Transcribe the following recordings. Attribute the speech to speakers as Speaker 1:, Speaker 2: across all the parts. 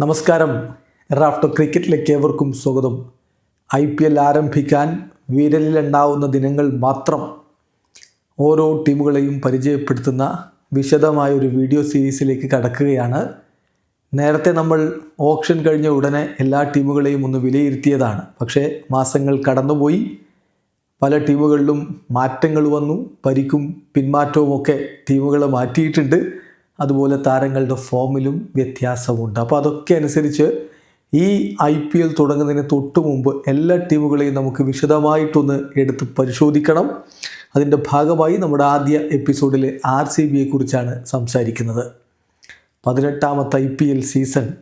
Speaker 1: നമസ്കാരം. റാഫ്റ്റർ ക്രിക്കറ്റിലേക്ക് ഏവർക്കും സ്വാഗതം. ഐ പി എൽ ആരംഭിക്കാൻ വിരലിലുണ്ടാവുന്ന ദിനങ്ങൾ മാത്രം ഓരോ ടീമുകളെയും പരിചയപ്പെടുത്തുന്ന വിശദമായ ഒരു വീഡിയോ സീരീസിലേക്ക് കടക്കുകയാണ്. നേരത്തെ നമ്മൾ ഓപ്ഷൻ കഴിഞ്ഞ ഉടനെ എല്ലാ ടീമുകളെയും ഒന്ന് വിലയിരുത്തിയതാണ്. പക്ഷേ മാസങ്ങൾ കടന്നുപോയി. പല ടീമുകളിലും മാറ്റങ്ങൾ വന്നു. പരിക്കും പിന്മാറ്റവും ഒക്കെ ടീമുകളെ മാറ്റിയിട്ടുണ്ട്. അതുപോലെ താരങ്ങളുടെ ഫോമിലും വ്യത്യാസമുണ്ട്. അപ്പോൾ അതൊക്കെ അനുസരിച്ച് ഈ ഐ പി എൽ തുടങ്ങുന്നതിന് തൊട്ട് മുമ്പ് എല്ലാ ടീമുകളെയും നമുക്ക് വിശദമായിട്ടൊന്ന് എടുത്ത് പരിശോധിക്കണം. അതിന്റെ ഭാഗമായി നമ്മുടെ ആദ്യ എപ്പിസോഡിലെ ആർ സി ബിയെ കുറിച്ചാണ് സംസാരിക്കുന്നത്. പതിനെട്ടാമത്തെ ഐ പി എൽ സീസൺ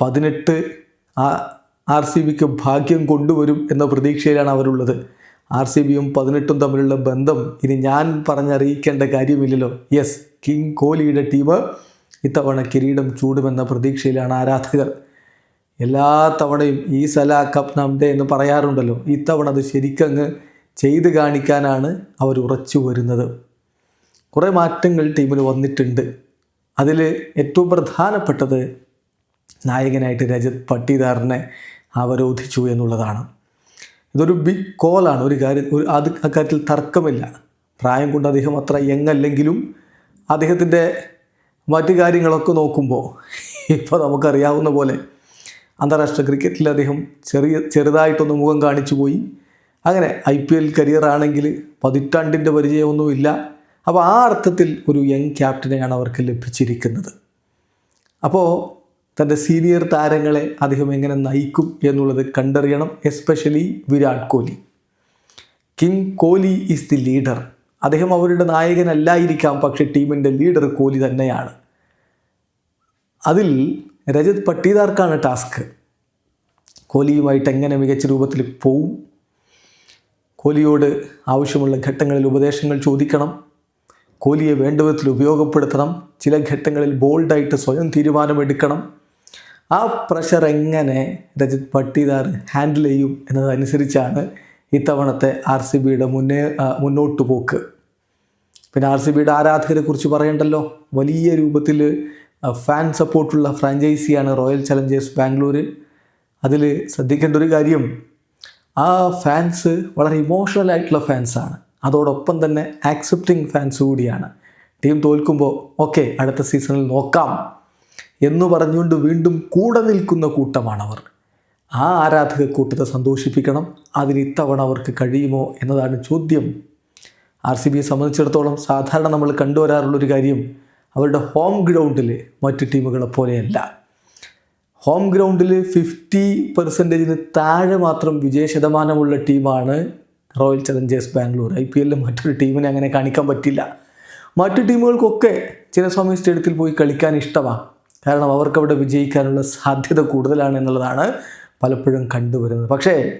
Speaker 1: പതിനെട്ട് ആർ സി ബിക്ക് ഭാഗ്യം കൊണ്ടുവരും എന്ന പ്രതീക്ഷയിലാണ് അവരുള്ളത്. ആർ സി ബിയും പതിനെട്ടും തമ്മിലുള്ള ബന്ധം ഇനി ഞാൻ പറഞ്ഞറിയിക്കേണ്ട കാര്യമില്ലല്ലോ. യെസ്. കിങ് കോഹ്ലിയുടെ ടീം ഇത്തവണ കിരീടം ചൂടുമെന്ന പ്രതീക്ഷയിലാണ് ആരാധകർ. എല്ലാ തവണയും ഈ സല കപ്പ് നംദേ എന്ന് പറയാറുണ്ടല്ലോ. ഇത്തവണ അത് ശരിക്കങ്ങ് ചെയ്ത് കാണിക്കാനാണ് അവർ ഉറച്ചു വരുന്നത്. കുറേ മാറ്റങ്ങൾ ടീമിൽ വന്നിട്ടുണ്ട്. അതിൽ ഏറ്റവും പ്രധാനപ്പെട്ടത് നായകനായിട്ട് രജത് പട്ടിദാറിനെ അവരോധിച്ചു എന്നുള്ളതാണ്. ഇതൊരു ബിഗ് കോളാണ് ഒരു കാര്യം ഒരു അത് അക്കാര്യത്തിൽ തർക്കമില്ല. പ്രായം കൊണ്ട് അദ്ദേഹം അത്ര യങ്ങല്ലെങ്കിലും അദ്ദേഹത്തിന്റെ മറ്റു കാര്യങ്ങളൊക്കെ നോക്കുമ്പോൾ ഇപ്പോൾ നമുക്കറിയാവുന്ന പോലെ അന്താരാഷ്ട്ര ക്രിക്കറ്റിൽ അദ്ദേഹം ചെറിയ ചെറുതായിട്ടൊന്ന് മുഖം കാണിച്ചു പോയി. അങ്ങനെ ഐ പി എൽ കരിയറാണെങ്കിൽ പതിറ്റാണ്ടിന്റെ പരിചയമൊന്നുമില്ല. അപ്പോൾ ആ അർത്ഥത്തിൽ ഒരു യങ് ക്യാപ്റ്റനെയാണ് അവർക്ക് ലഭിച്ചിരിക്കുന്നത്. അപ്പോൾ തന്റെ സീനിയർ താരങ്ങളെ അദ്ദേഹം എങ്ങനെ നയിക്കും എന്നുള്ളത് കണ്ടറിയണം especially Virat Kohli. King Kohli is the leader അദ്ദേഹം അവരുടെ നായകനല്ലായിരിക്കാം പക്ഷെ ടീമിന്റെ ലീഡർ കോഹ്ലി തന്നെയാണ്. അതിൽ രജത് പട്ടീദാർക്കാണ് ടാസ്ക്. കോഹ്ലിയുമായിട്ട് എങ്ങനെ മികച്ച രൂപത്തിൽ പോവും? കോഹ്ലിയോട് ആവശ്യമുള്ള ഘട്ടങ്ങളിൽ ഉപദേശങ്ങൾ ചോദിക്കണം. കോഹ്ലിയെ വേണ്ട വിധത്തിൽ ഉപയോഗപ്പെടുത്തണം. ചില ഘട്ടങ്ങളിൽ ബോൾഡായിട്ട് സ്വയം തീരുമാനമെടുക്കണം. ആ പ്രഷർ എങ്ങനെ രജത് പട്ടീദാർ ഹാൻഡിൽ ചെയ്യും എന്നതനുസരിച്ചാണ് ഇത്തവണത്തെ ആർ സി ബിയുടെ മുന്നേ മുന്നോട്ട് പോക്ക് പിന്നെ ആർ സി ബിയുടെ ആരാധകരെ കുറിച്ച് പറയണ്ടല്ലോ? വലിയ രൂപത്തിൽ ഫാൻ സപ്പോർട്ടുള്ള ഫ്രാഞ്ചൈസിയാണ് റോയൽ ചലഞ്ചേഴ്സ് ബാംഗ്ലൂർ അതിൽ ശ്രദ്ധിക്കേണ്ട ഒരു കാര്യം ആ ഫാൻസ് വളരെ ഇമോഷണൽ ആയിട്ടുള്ള ഫാൻസാണ് അതോടൊപ്പം തന്നെ ആക്സെപ്റ്റിംഗ് ഫാൻസ് കൂടിയാണ്. ടീം തോൽക്കുമ്പോൾ ഓക്കെ അടുത്ത സീസണിൽ നോക്കാം. എന്ന് പറഞ്ഞുകൊണ്ട് വീണ്ടും കൂടെ നിൽക്കുന്ന കൂട്ടമാണവർ. ആ ആരാധക കൂട്ടത്തെ സന്തോഷിപ്പിക്കണം? അതിന് ഇത്തവണ അവർക്ക് കഴിയുമോ എന്നതാണ് ചോദ്യം. ആർ സി ബിയെ സംബന്ധിച്ചിടത്തോളം സാധാരണ നമ്മൾ കണ്ടുവരാറുള്ളൊരു കാര്യം അവരുടെ ഹോം ഗ്രൗണ്ടിൽ മറ്റു ടീമുകളെ പോലെയല്ല. ഹോം ഗ്രൗണ്ടിൽ ഫിഫ്റ്റി പെർസെന്റേജിന് താഴെ മാത്രം വിജയ ശതമാനമുള്ള ടീമാണ് Royal Challengers Bangalore. I P എല്ലിൽ മറ്റൊരു ടീമിനെ അങ്ങനെ കാണിക്കാൻ പറ്റില്ല. മറ്റു ടീമുകൾക്കൊക്കെ ചിന്നസ്വാമി സ്റ്റേഡിയത്തിൽ പോയി കളിക്കാൻ ഇഷ്ടമാണ്. കാരണം അവർക്ക് അവിടെ വിജയിക്കാനുള്ള സാധ്യത കൂടുതലാണ് എന്നുള്ളതാണ് പലപ്പോഴും കണ്ടുവരുന്നത്. പക്ഷേ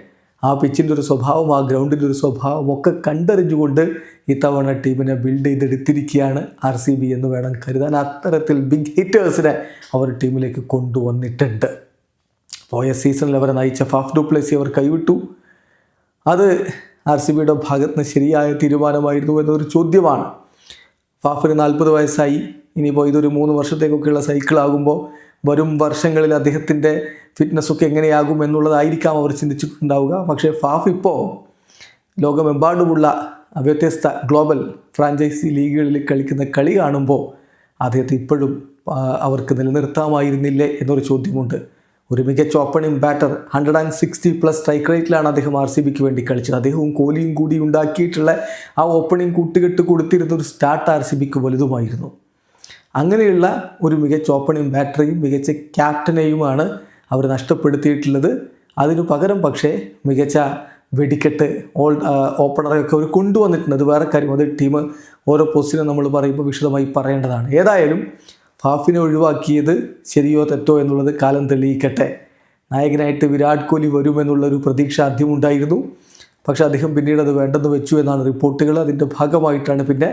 Speaker 1: ആ പിച്ചിന്റെ ഒരു സ്വഭാവം ആ ഗ്രൗണ്ടിന്റെ ഒരു സ്വഭാവം ഒക്കെ കണ്ടറിഞ്ഞുകൊണ്ട് ഇത്തവണ ടീമിനെ ബിൽഡ് ചെയ്തെടുത്തിരിക്കുകയാണ് ആർ സി ബി എന്ന് വേണം കരുതാൻ. അത്തരത്തിൽ ബിഗ് ഹിറ്റേഴ്സിനെ അവർ ടീമിലേക്ക് കൊണ്ടുവന്നിട്ടുണ്ട്. പോയ സീസണിൽ അവരെ നയിച്ച ഫാഫ് ഡുപ്ലേസി അവർ കൈവിട്ടു. അത് ആർ സി ബിയുടെ ഭാഗത്ത് നിന്ന് ശരിയായ തീരുമാനമായിരുന്നു എന്നൊരു ചോദ്യമാണ്. ഫാഫിന് നാൽപ്പത് വയസ്സായി. ഇനിയിപ്പോൾ ഇതൊരു മൂന്ന് വർഷത്തേക്കൊക്കെയുള്ള സൈക്കിളാകുമ്പോൾ വരും വർഷങ്ങളിൽ അദ്ദേഹത്തിന്റെ ഫിറ്റ്നസ്സൊക്കെ എങ്ങനെയാകും എന്നുള്ളതായിരിക്കാം അവർ ചിന്തിച്ചിട്ടുണ്ടാവുക. പക്ഷേ ഫാഫ് ഇപ്പോൾ ലോകമെമ്പാടുമുള്ള വ്യത്യസ്ത ഗ്ലോബൽ ഫ്രാഞ്ചൈസി ലീഗുകളിൽ കളിക്കുന്ന കളി കാണുമ്പോൾ അദ്ദേഹത്തെ ഇപ്പോഴും അവർക്ക് നിലനിർത്താമായിരുന്നില്ലേ എന്നൊരു ചോദ്യമുണ്ട്. ഒരു മികച്ച opening batter hundred and sixty plus strike റേറ്റിലാണ് അദ്ദേഹം ആർ സി ബിക്ക് വേണ്ടി കളിച്ചത്. അദ്ദേഹവും കോഹ്ലിയും കൂടി ഉണ്ടാക്കിയിട്ടുള്ള ആ ഓപ്പണിംഗ് കൂട്ടുകെട്ട് കൊടുത്തിരുന്ന ഒരു സ്റ്റാർട്ട് ആർ സി ബിക്ക് വലുതുമായിരുന്നു. അങ്ങനെയുള്ള ഒരു മികച്ച ഓപ്പണിംഗ് ബാറ്ററിയും മികച്ച ക്യാപ്റ്റനെയുമാണ് അവർ നഷ്ടപ്പെടുത്തിയിട്ടുള്ളത്. അതിനു പകരം പക്ഷേ മികച്ച വെടിക്കെട്ട് ഓൾ ഓപ്പണറൊക്കെ അവർ കൊണ്ടുവന്നിട്ടുണ്ട്. അത് വേറെ കാര്യം. അത് ടീം ഓരോ പൊസിഷനും നമ്മൾ പറയുമ്പോൾ വിശദമായി പറയേണ്ടതാണ്. ഏതായാലും ഫാഫിനെ ഒഴിവാക്കിയത് ശരിയോ തെറ്റോ എന്നുള്ളത് കാലം തെളിയിക്കട്ടെ. നായകനായിട്ട് വിരാട് കോഹ്ലി വരുമെന്നുള്ളൊരു പ്രതീക്ഷ ആദ്യമുണ്ടായിരുന്നു പക്ഷേ അദ്ദേഹം പിന്നീട് അത് വേണ്ടെന്ന് വെച്ചു എന്നാണ് റിപ്പോർട്ടുകൾ. അതിന്റെ ഭാഗമായിട്ടാണ് പിന്നെ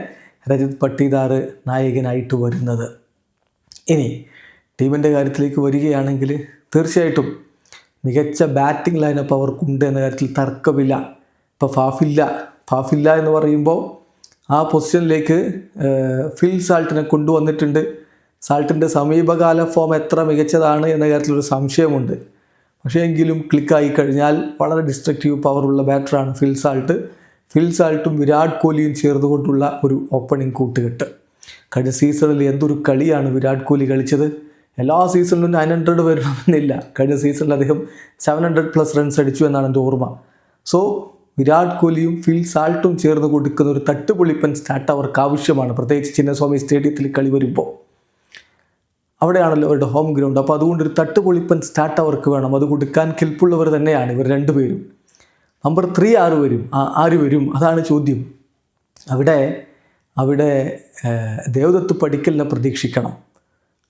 Speaker 1: രജത് പട്ടിദാർ നായകനായിട്ട് വരുന്നത്. ഇനി ടീമിന്റെ കാര്യത്തിലേക്ക് വരികയാണെങ്കിൽ തീർച്ചയായിട്ടും മികച്ച ബാറ്റിംഗ് ലൈനപ്പ് അവർക്കുണ്ട് എന്ന കാര്യത്തിൽ തർക്കമില്ല. ഇപ്പോൾ ഫാഫില്ല ഫാഫില്ല എന്ന് പറയുമ്പോൾ ആ പൊസിഷനിലേക്ക് ഫിൽ സാൾട്ടിനെ കൊണ്ടുവന്നിട്ടുണ്ട്. സാൾട്ടിന്റെ സമീപകാല ഫോം എത്ര മികച്ചതാണ് എന്ന കാര്യത്തിലൊരു സംശയമുണ്ട്. പക്ഷേ എങ്കിലും ക്ലിക്കായി കഴിഞ്ഞാൽ വളരെ ഡിസ്ട്രക്റ്റീവ് പവറുള്ള ബാറ്ററാണ് ഫിൽ സാൾട്ട്. ഫിൽ സാൾട്ടും വിരാട് കോഹ്ലിയും ചേർന്നുകൊണ്ടുള്ള ഒരു ഓപ്പണിംഗ് കൂട്ടുകെട്ട്. കഴിഞ്ഞ സീസണിൽ എന്തൊരു കളിയാണ് വിരാട് കോഹ്ലി കളിച്ചത്? എല്ലാ സീസണിലും നയൻ ഹൺഡ്രഡ് വരണമെന്നില്ല. കഴിഞ്ഞ സീസണിൽ അദ്ദേഹം സെവൻ ഹൺഡ്രഡ് പ്ലസ് റൺസ് അടിച്ചു എന്നാണ് എന്റെ ഓർമ്മ. സോ വിരാട് കോഹ്ലിയും ഫിൽ സാൾട്ടും ചേർന്ന് കൊടുക്കുന്ന ഒരു തട്ടുപൊളിപ്പൻ സ്റ്റാർട്ട് അവർക്ക് ആവശ്യമാണ്. പ്രത്യേകിച്ച് ചിന്നസ്വാമി സ്റ്റേഡിയത്തിൽ കളി വരുമ്പോൾ. അവിടെയാണല്ലോ അവരുടെ ഹോം ഗ്രൗണ്ട് അപ്പോൾ അതുകൊണ്ട് ഒരു തട്ടുപൊളിപ്പൻ സ്റ്റാർട്ട് അവർക്ക് വേണം. അത് കൊടുക്കാൻ കെൽപ്പുള്ളവർ തന്നെയാണ് ഇവർ രണ്ടുപേരും. നമ്പർ ത്രീ ആറ് വരും? ആര് വരും? അതാണ് ചോദ്യം. അവിടെ അവിടെ ദേവദത്ത് പഠിക്കലിനെ പ്രതീക്ഷിക്കണം.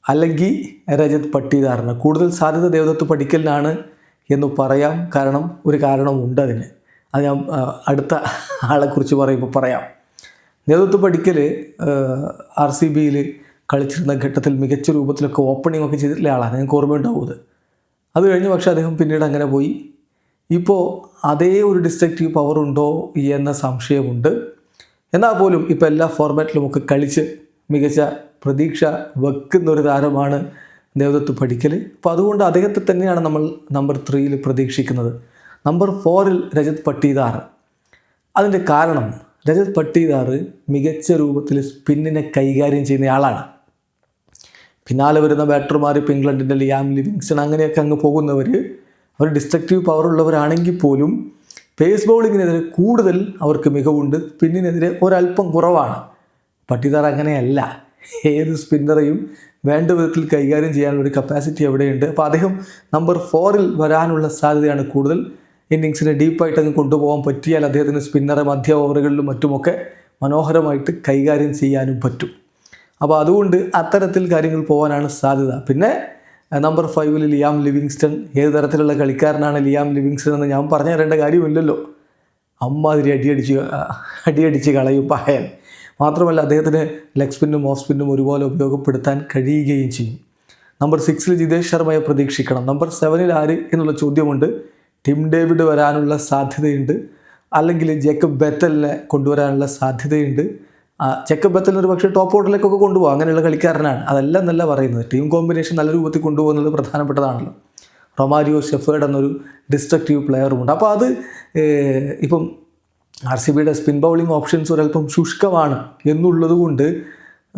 Speaker 1: അല്ലെങ്കിൽ രജത് പട്ടിദാറിന് കൂടുതൽ സാധ്യത ദേവദത്ത് പഠിക്കലിനാണ് എന്ന് പറയാം. കാരണം ഒരു കാരണമുണ്ട് അതിന്. അത് ഞാൻ അടുത്ത ആളെക്കുറിച്ച് പറയുമ്പോൾ പറയാം. ദേവദത്ത് പഠിക്കൽ ആർ സി ബിയിൽ കളിച്ചിരുന്ന ഘട്ടത്തിൽ മികച്ച രൂപത്തിലൊക്കെ ഓപ്പണിംഗ് ഒക്കെ ചെയ്തിട്ടുള്ള ആളാണ്. ഞങ്ങൾക്ക് ഓർമ്മയുണ്ടാവും അത് കഴിഞ്ഞ് പക്ഷേ അദ്ദേഹം പിന്നീട് അങ്ങനെ പോയി. ഇപ്പോൾ അതേ ഒരു ഡിസ്ട്രക്റ്റീവ് പവർ ഉണ്ടോ എന്ന സംശയമുണ്ട്. എന്നാൽ പോലും ഇപ്പോൾ എല്ലാ ഫോർമാറ്റിലും ഒക്കെ കളിച്ച് മികച്ച പ്രതീക്ഷ വെക്കുന്ന ഒരു താരമാണ് ദേവദത്ത് പഠിക്കൽ അപ്പോൾ അതുകൊണ്ട് അദ്ദേഹത്തെ തന്നെയാണ് നമ്മൾ നമ്പർ ത്രീയിൽ പ്രതീക്ഷിക്കുന്നത്. നമ്പർ ഫോറിൽ രജത് പട്ടീദാർ. അതിന്റെ കാരണം രജത് പട്ടീദാർ മികച്ച രൂപത്തിൽ സ്പിന്നിനെ കൈകാര്യം ചെയ്യുന്ന ആളാണ്. പിന്നാലെ വരുന്ന ബാറ്റർമാർ ഇപ്പോൾ ഇംഗ്ലണ്ടിന്റെ ലിയാം ലിവിങ്സൺ അങ്ങനെയൊക്കെ അങ്ങ് പോകുന്നവർ അവർ ഡിസ്ട്രക്റ്റീവ് പവർ ഉള്ളവരാണെങ്കിൽ പോലും പേസ് ബൗളിങ്ങിനെതിരെ കൂടുതൽ അവർക്ക് മികവുണ്ട്. സ്പിന്നിനെതിരെ ഒരല്പം കുറവാണ്. പട്ടിദാർ അങ്ങനെയല്ല. ഏത് സ്പിന്നറെയും വേണ്ട വിധത്തിൽ കൈകാര്യം ചെയ്യാനുള്ള ഒരു കപ്പാസിറ്റി അവിടെയുണ്ട് അപ്പോൾ അദ്ദേഹം നമ്പർ ഫോറിൽ വരാനുള്ള സാധ്യതയാണ് കൂടുതൽ. ഇന്നിങ്സിനെ ഡീപ്പായിട്ട് അങ്ങ് കൊണ്ടുപോകാൻ പറ്റിയാൽ അദ്ദേഹത്തിന് സ്പിന്നറെ മധ്യ ഓവറുകളിലും മറ്റുമൊക്കെ മനോഹരമായിട്ട് കൈകാര്യം ചെയ്യാനും പറ്റും. അപ്പോൾ അതുകൊണ്ട് അത്തരത്തിൽ കാര്യങ്ങൾ പോകാനാണ് സാധ്യത. പിന്നെ നമ്പർ ഫൈവിൽ ലിയാം ലിവിങ്സ്റ്റൺ ഏത് തരത്തിലുള്ള കളിക്കാരനാണ് ലിയാം ലിവിങ്സ്റ്റൺ എന്ന് ഞാൻ പറഞ്ഞു തരേണ്ട കാര്യമില്ലല്ലോ. അമ്മാതിരി അടിയടിച്ച് അടിയടിച്ച് കളയും പഹയൻ മാത്രമല്ല അദ്ദേഹത്തിന് ലെഗ് സ്പിന്നും ഓഫ് സ്പിന്നും ഒരുപോലെ ഉപയോഗപ്പെടുത്താൻ കഴിയുകയും ചെയ്യും. നമ്പർ സിക്സിൽ ജിതേഷ് ശർമ്മയെ പ്രതീക്ഷിക്കണം. നമ്പർ സെവനിൽ ആര് എന്നുള്ള ചോദ്യമുണ്ട്. ടിം ഡേവിഡ് വരാനുള്ള സാധ്യതയുണ്ട്. അല്ലെങ്കിൽ ജേക്കബ് ബെത്തലിനെ കൊണ്ടുവരാനുള്ള സാധ്യതയുണ്ട്. ബെത്തലിന് ഒരു പക്ഷേ ടോപ്പ് ഓർഡറിലേക്കൊക്കെ കൊണ്ടുപോകും. അങ്ങനെയുള്ള കളിക്കാരനാണ്. അതെല്ലാം നല്ല പറയുന്നത്. ടീം കോമ്പിനേഷൻ നല്ല രൂപത്തിൽ കൊണ്ടുപോകുന്നത് പ്രധാനപ്പെട്ടതാണല്ലോ. റൊമാരിയോ ഷെഫേർഡ് എന്നൊരു ഡിസ്ട്രക്റ്റീവ് പ്ലെയറുമുണ്ട് അപ്പോൾ അത് ഇപ്പം ആർ സി ബിയുടെ സ്പിൻ ബൗളിംഗ് ഓപ്ഷൻസ് ഒരല്പം ശുഷ്കമാണ് എന്നുള്ളത് കൊണ്ട്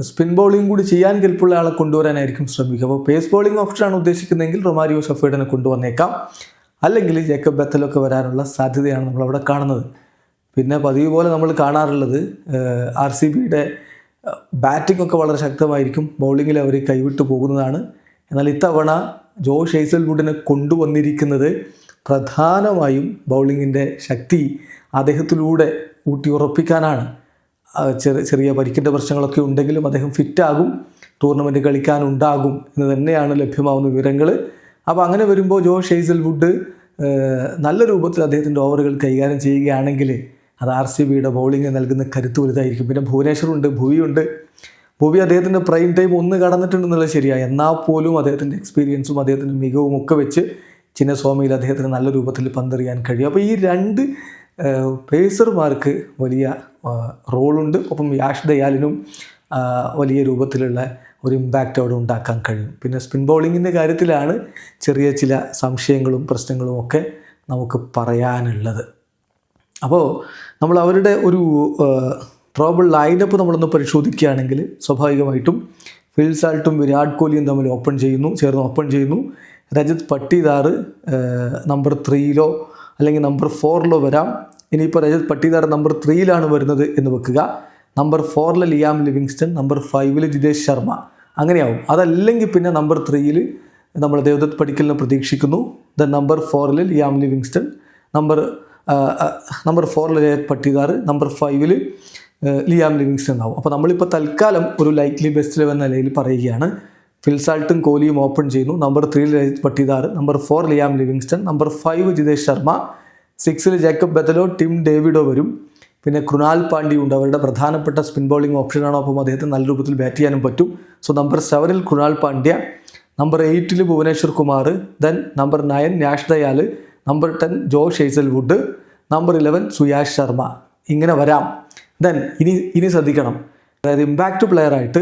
Speaker 1: സ്പിൻ ബൗളിംഗ് കൂടി ചെയ്യാൻ കെൽപ്പുള്ള ആളെ കൊണ്ടുവരാനായിരിക്കും ശ്രമിക്കുക. അപ്പോൾ പേസ് ബൗളിംഗ് ഓപ്ഷനാണ് ഉദ്ദേശിക്കുന്നതെങ്കിൽ റൊമാരിയോ ഷെഫേർഡിനെ കൊണ്ടുവന്നേക്കാം. അല്ലെങ്കിൽ ജേക്കബ് ബെത്തലൊക്കെ വരാനുള്ള സാധ്യതയാണ് നമ്മളവിടെ കാണുന്നത്. പിന്നെ പതിവ് പോലെ നമ്മൾ കാണാറുള്ളത് ആർ സി ബിയുടെ ബാറ്റിംഗ് ഒക്കെ വളരെ ശക്തമായിരിക്കും. ബൗളിങ്ങിൽ അവർ കൈവിട്ട് പോകുന്നതാണ്. എന്നാൽ ഇത്തവണ ജോ ഷെയ്സൽവുഡിനെ കൊണ്ടുവന്നിരിക്കുന്നത് പ്രധാനമായും ബൗളിങ്ങിന്റെ ശക്തി അദ്ദേഹത്തിലൂടെ ഊട്ടിയുറപ്പിക്കാനാണ്. ചെറിയ ചെറിയ പരിക്കിന്റെ പ്രശ്നങ്ങളൊക്കെ ഉണ്ടെങ്കിലും അദ്ദേഹം ഫിറ്റാകും ടൂർണമെന്റ് കളിക്കാനുണ്ടാകും എന്ന് തന്നെയാണ് ലഭ്യമാവുന്ന വിവരങ്ങൾ. അപ്പോൾ അങ്ങനെ വരുമ്പോൾ ജോ ഷെയ്സൽവുഡ് നല്ല രൂപത്തിൽ അദ്ദേഹത്തിന്റെ ഓവറുകൾ കൈകാര്യം ചെയ്യുകയാണെങ്കിൽ അത് ആർ സി ബിയുടെ ബൗളിംഗ് നൽകുന്ന കരുത്ത് വലുതായിരിക്കും. പിന്നെ ഭുവനേശ്വറുണ്ട് ഭുവിയുണ്ട്. ഭുവി അദ്ദേഹത്തിന്റെ പ്രൈം ടൈം ഒന്ന് കടന്നിട്ടുണ്ടെന്നുള്ളത് ശരിയാണ് എന്നാൽ പോലും അദ്ദേഹത്തിന്റെ എക്സ്പീരിയൻസും അദ്ദേഹത്തിന്റെ മികവും ഒക്കെ വെച്ച് ചിന്നസ്വാമിയിൽ അദ്ദേഹത്തിന് നല്ല രൂപത്തിൽ പന്തെറിയാൻ കഴിയും. അപ്പോൾ ഈ രണ്ട് പേസർമാർക്ക് വലിയ റോളുണ്ട്. ഒപ്പം യാഷ് ദയാലിനും വലിയ രൂപത്തിലുള്ള ഒരു ഇമ്പാക്റ്റ് അവിടെ ഉണ്ടാക്കാൻ കഴിയും. പിന്നെ സ്പിൻ ബൗളിങ്ങിന്റെ കാര്യത്തിലാണ് ചെറിയ ചില സംശയങ്ങളും പ്രശ്നങ്ങളും ഒക്കെ നമുക്ക് പറയാനുള്ളത്. അപ്പോൾ നമ്മൾ അവരുടെ ഒരു ട്രോബിൾ ലൈനപ്പ് നമ്മളൊന്ന് പരിശോധിക്കുകയാണെങ്കിൽ സ്വാഭാവികമായിട്ടും ഫിൽ സാൾട്ടും വിരാട് കോഹ്ലിയും തമ്മിൽ ഓപ്പൺ ചെയ്യുന്നു ചേർന്ന് ഓപ്പൺ ചെയ്യുന്നു. രജത് പട്ടിദാർ നമ്പർ ത്രീയിലോ അല്ലെങ്കിൽ നമ്പർ ഫോറിലോ വരാം. ഇനിയിപ്പോൾ രജത് പട്ടിദാർ നമ്പർ ത്രീയിലാണ് വരുന്നത് എന്ന് വെക്കുക. നമ്പർ ഫോറിൽ ലിയാം ലിവിങ്സ്റ്റൺ നമ്പർ ഫൈവിൽ ജിതേഷ് ശർമ്മ. അങ്ങനെയാവും. അതല്ലെങ്കിൽ പിന്നെ നമ്പർ ത്രീയിൽ നമ്മൾ ദേവദത്ത് പടിക്കലിനെ പ്രതീക്ഷിക്കുന്നു. ദ നമ്പർ ഫോറിൽ ലിയാം ലിവിങ്സ്റ്റൺ നമ്പർ നമ്പർ ഫോറിൽ പട്ടികാർ നമ്പർ ഫൈവിൽ ലിയാം ലിവിങ്സ്റ്റൺ ആവും അപ്പോൾ നമ്മളിപ്പോൾ തൽക്കാലം ഒരു ലൈക്ലി ബെസ്റ്റ് ലെവൻ നിലയിൽ പറയുകയാണ്. ഫിൽസാൾട്ടും കോലിയും ഓപ്പൺ ചെയ്യുന്നു. നമ്പർ ത്രീയിൽ Rajat Patidar number four Liam Livingstone number five Jitesh Sharma സിക്സിൽ ജേക്കബ് ബെത്തലോ ടിം ഡേവിഡോ വരും. പിന്നെ കൃണാൽ പാണ്ഡ്യ ഉണ്ട്. അവരുടെ പ്രധാനപ്പെട്ട സ്പിൻ ബോളിംഗ് ഓപ്ഷനാണ് അപ്പം അദ്ദേഹത്തിന് നല്ല രൂപത്തിൽ ബാറ്റ് ചെയ്യാനും പറ്റും. സോ നമ്പർ സെവനിൽ Krunal Pandya number എയ്റ്റിൽ Bhuvneshwar Kumar then number nine Nash Dayal number ten Josh Hazlewood number eleven Suyash Sharma ഇങ്ങനെ വരാം. ദെൻ ഇനി ഇനി ശ്രദ്ധിക്കണം. അതായത് ഇമ്പാക്റ്റ് പ്ലെയറായിട്ട്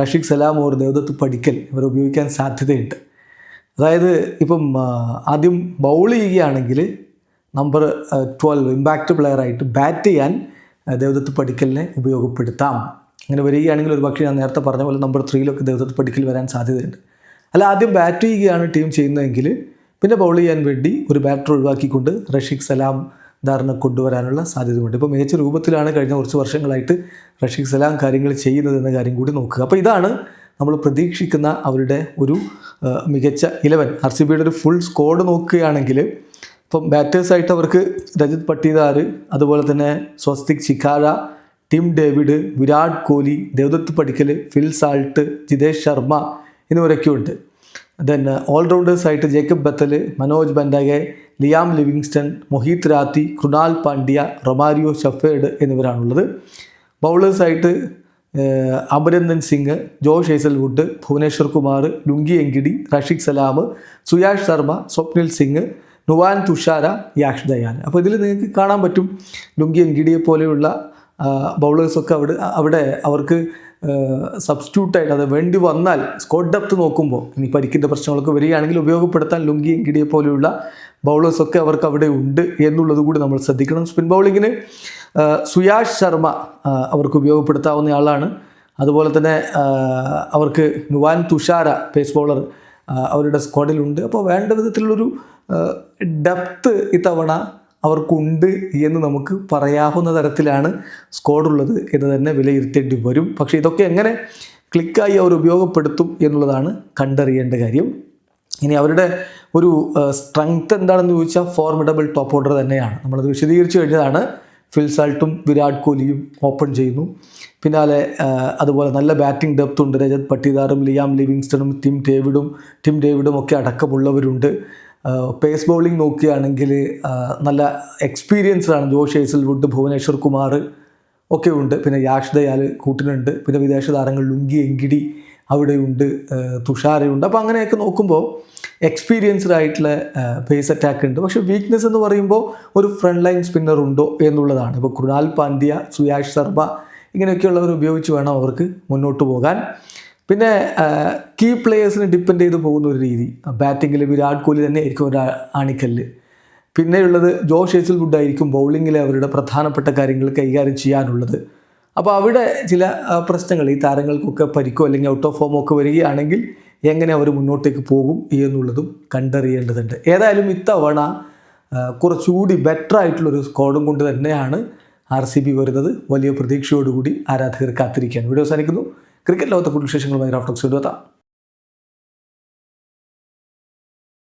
Speaker 1: റഷീഖ് സലാം ഓർ ദേവദത്ത് പഠിക്കൽ ഇവർ ഉപയോഗിക്കാൻ സാധ്യതയുണ്ട്. അതായത് ഇപ്പം ആദ്യം ബൗൾ ചെയ്യുകയാണെങ്കിൽ നമ്പർ ട്വൽവ് ഇമ്പാക്റ്റ് പ്ലെയറായിട്ട് ബാറ്റ് ചെയ്യാൻ ദേവദത്ത് പഠിക്കലിനെ ഉപയോഗപ്പെടുത്താം. അങ്ങനെ വരികയാണെങ്കിൽ ഒരു പക്ഷേ ഞാൻ നേരത്തെ പറഞ്ഞ പോലെ നമ്പർ ത്രീയിലൊക്കെ ദേവദത്ത് പഠിക്കൽ വരാൻ സാധ്യതയുണ്ട്. അല്ല ആദ്യം ബാറ്റ് ചെയ്യുകയാണ് ടീം ചെയ്യുന്നതെങ്കിൽ പിന്നെ ബൗൾ ചെയ്യാൻ വേണ്ടി ഒരു ബാറ്റർ ഒഴിവാക്കിക്കൊണ്ട് റഷീഖ് സലാം ധാരണ കൊണ്ടുവരാനുള്ള സാധ്യതയുണ്ട്. ഇപ്പോൾ മികച്ച രൂപത്തിലാണ് കഴിഞ്ഞ കുറച്ച് വർഷങ്ങളായിട്ട് റഷീഖ് സലാം കാര്യങ്ങൾ ചെയ്യുന്നത് എന്ന കാര്യം കൂടി നോക്കുക. അപ്പോൾ ഇതാണ് നമ്മൾ പ്രതീക്ഷിക്കുന്ന അവരുടെ ഒരു മികച്ച ഇലവൻ ആർ സി ബിയുടെ ഒരു ഫുൾ സ്കോഡ് നോക്കുകയാണെങ്കിൽ ഇപ്പം ബാറ്റേഴ്സായിട്ട് അവർക്ക് രജത് പട്ടീദാർ അതുപോലെ തന്നെ Swastik Chikara Tim David Virat Kohli Devdutt Padikkal Phil Salt Jitesh Sharma എന്നിവരൊക്കെയുണ്ട്. Then ഓൾറൗണ്ടേഴ്സായിട്ട് Jacob Bethell Manoj Bhandage Liam Livingstone Mohit Rathee Krunal Pandya Romario Shepherd എന്നിവരാണുള്ളത്. ബൗളേഴ്സായിട്ട് അമരന്ദൻ Singh Josh Hazlewood Bhuvneshwar Kumar Lungi Ngidi Rasikh Salam Suyash Sharma Swapnil Singh Nuwan Thushara Yash Dayal അപ്പോൾ ഇതിൽ നിങ്ങൾക്ക് കാണാൻ പറ്റും. ലുങ്കി എങ്കിടിയെ പോലെയുള്ള ബൗളേഴ്സൊക്കെ അവിടെ അവിടെ അവർക്ക് സബ്സ്റ്റിറ്റ്യൂട്ടായിട്ട് അത് വേണ്ടി വന്നാൽ സ്കോട്ട് ഡെപ്ത് നോക്കുമ്പോൾ ഇനി പരിക്കിന്റെ പ്രശ്നങ്ങളൊക്കെ വരികയാണെങ്കിൽ ഉപയോഗപ്പെടുത്താൻ ലുങ്കി കിടിയെ പോലെയുള്ള ബൗളേഴ്സൊക്കെ അവർക്ക് അവിടെ ഉണ്ട് എന്നുള്ളത് കൂടി നമ്മൾ ശ്രദ്ധിക്കണം. സ്പിൻ ബൗളിങ്ങിന് സുയാഷ് ശർമ്മ അവർക്ക് ഉപയോഗപ്പെടുത്താവുന്ന ആളാണ്. അതുപോലെ തന്നെ അവർക്ക് നുവാൻ തുഷാര പേസ് ബൗളർ അവരുടെ സ്ക്വാഡിലുണ്ട് അപ്പോൾ വേണ്ട വിധത്തിലുള്ളൊരു ഡെപ്ത്ത് ഇത്തവണ അവർക്കുണ്ട് എന്ന് നമുക്ക് പറയാവുന്ന തരത്തിലാണ് സ്കോഡുള്ളത് എന്ന് തന്നെ വിലയിരുത്തേണ്ടി വരും. പക്ഷേ ഇതൊക്കെ എങ്ങനെ ക്ലിക്കായി അവർ ഉപയോഗപ്പെടുത്തും എന്നുള്ളതാണ് കണ്ടറിയേണ്ട കാര്യം. ഇനി അവരുടെ ഒരു സ്ട്രെങ്ത് എന്താണെന്ന് ചോദിച്ചാൽ ഫോർമിഡബിൾ ടോപ്പ് ഓർഡർ തന്നെയാണ്. നമ്മളത് വിശദീകരിച്ചു കഴിഞ്ഞതാണ്. ഫിൽസാൾട്ടും വിരാട് കോഹ്ലിയും ഓപ്പൺ ചെയ്യുന്നു. പിന്നാലെ അതുപോലെ നല്ല ബാറ്റിംഗ് ഡെപ്ത് ഉണ്ട്. രജത് പട്ടിദാറും ലിയാം ലിവിങ്സ്റ്റണും ടിം ഡേവിഡും ടിം ഡേവിഡും ഒക്കെ അടക്കമുള്ളവരുണ്ട്. പേസ് ബൗളിംഗ് നോക്കുകയാണെങ്കിൽ നല്ല എക്സ്പീരിയൻസ്ഡാണ് ജോഷ് ഹേസൽവുഡ് ഭുവനേശ്വർ കുമാർ ഒക്കെ ഉണ്ട്. പിന്നെ യാഷ് ദയാൽ കൂട്ടിനുണ്ട്. പിന്നെ വിദേശ താരങ്ങൾ ലുങ്കി എങ്കിടി അവിടെയുണ്ട് തുഷാരയുണ്ട് അപ്പോൾ അങ്ങനെയൊക്കെ നോക്കുമ്പോൾ എക്സ്പീരിയൻസ്ഡ് ആയിട്ടുള്ള പേസ് അറ്റാക്ക് ഉണ്ട്. പക്ഷേ വീക്ക്നെസ് എന്ന് പറയുമ്പോൾ ഒരു ഫ്രണ്ട് ലൈൻ സ്പിന്നർ ഉണ്ടോ എന്നുള്ളതാണ്. ഇപ്പോൾ കൃണാൽ പാണ്ഡ്യ സുയാഷ് ശർമ്മ ഇങ്ങനെയൊക്കെയുള്ളവർ ഉപയോഗിച്ച് വേണം അവർക്ക് മുന്നോട്ട് പോകാൻ. പിന്നെ കീ പ്ലേയേഴ്സിനെ ഡിപ്പെൻഡ് ചെയ്ത് പോകുന്ന ഒരു രീതി. ബാറ്റിങ്ങിൽ വിരാട് കോഹ്ലി തന്നെ ആയിരിക്കും ഒരു ആണിക്കല്ല്. പിന്നെയുള്ളത് ജോഷ് ഏസിൽവുഡ് ആയിരിക്കും ബൗളിങ്ങിലെ അവരുടെ പ്രധാനപ്പെട്ട കാര്യങ്ങൾ കൈകാര്യം ചെയ്യാനുള്ളത്. അപ്പോൾ അവിടെ ചില പ്രശ്നങ്ങൾ ഈ താരങ്ങൾക്കൊക്കെ പരിക്കോ അല്ലെങ്കിൽ ഔട്ട് ഓഫ് ഫോമോ ഒക്കെ വരികയാണെങ്കിൽ എങ്ങനെ അവർ മുന്നോട്ടേക്ക് പോകും എന്നുള്ളതും കണ്ടറിയേണ്ടതുണ്ട്. ഏതായാലും ഇത്തവണ കുറച്ചുകൂടി ബെറ്റർ ആയിട്ടുള്ളൊരു സ്ക്വാഡും കൊണ്ട് തന്നെയാണ് ആർ സി ബി വരുന്നത്. വലിയ പ്രതീക്ഷയോടുകൂടി ആരാധകർ കാത്തിരിക്കുകയാണ് വീഡിയോ അവസാനിക്കുന്നു. ക്രിക്കറ്റ് ലോകത്തെ കൂടുതൽ വിശേഷങ്ങളുമായി റാഫ്റ്റോക്സ് എത്താം.